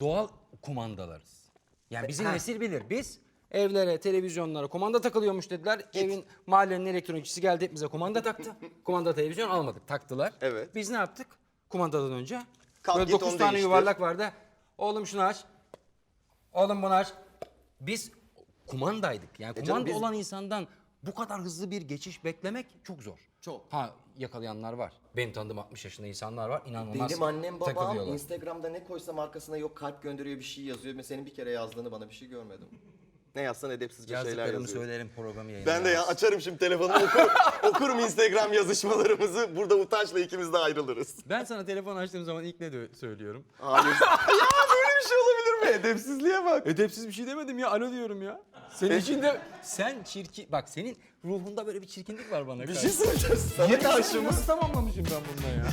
doğal kumandalarız. Yani bizim Ha. nesil bilir. Biz evlere, televizyonlara kumanda takılıyormuş dediler. Evin mahallenin elektronikçisi geldi hepimize kumanda taktı. kumanda televizyon almadık. Taktılar. Evet. Biz ne yaptık? Kumandadan önce Kalk böyle git 9 onu tane değiştir. yuvarlak vardı. Oğlum şunu aç. Oğlum bunu aç. Biz kumandaydık. Yani E canım kumanda biz- olan insandan bu kadar hızlı bir geçiş beklemek çok zor. Çok. Ha yakalayanlar var. Benim tanıdığım 60 yaşında insanlar var. İnanılmaz Benim annem babam takılıyorlar. Instagram'da ne koysam arkasına yok kalp gönderiyor bir şey yazıyor. Mesela senin bir kere yazdığını bana bir şey görmedim. Ne yazsan edepsizce şeyler Yazdıklarımı yazıyor. söylerim programı yayınlarız. Ben de ya açarım şimdi telefonumu okurum, okurum Instagram yazışmalarımızı. Burada utançla ikimiz de ayrılırız. Ben sana telefon açtığım zaman ilk ne söylüyorum? Hayır. ya böyle bir şey olabilir mi? Edepsizliğe bak. Edepsiz bir şey demedim ya alo diyorum ya. Senin içinde sen çirkin bak senin ruhunda böyle bir çirkinlik var bana Bir karşı. şey söyleyeceğim. Sana karşı mı? Nasıl tamamlamışım ben bununla ya?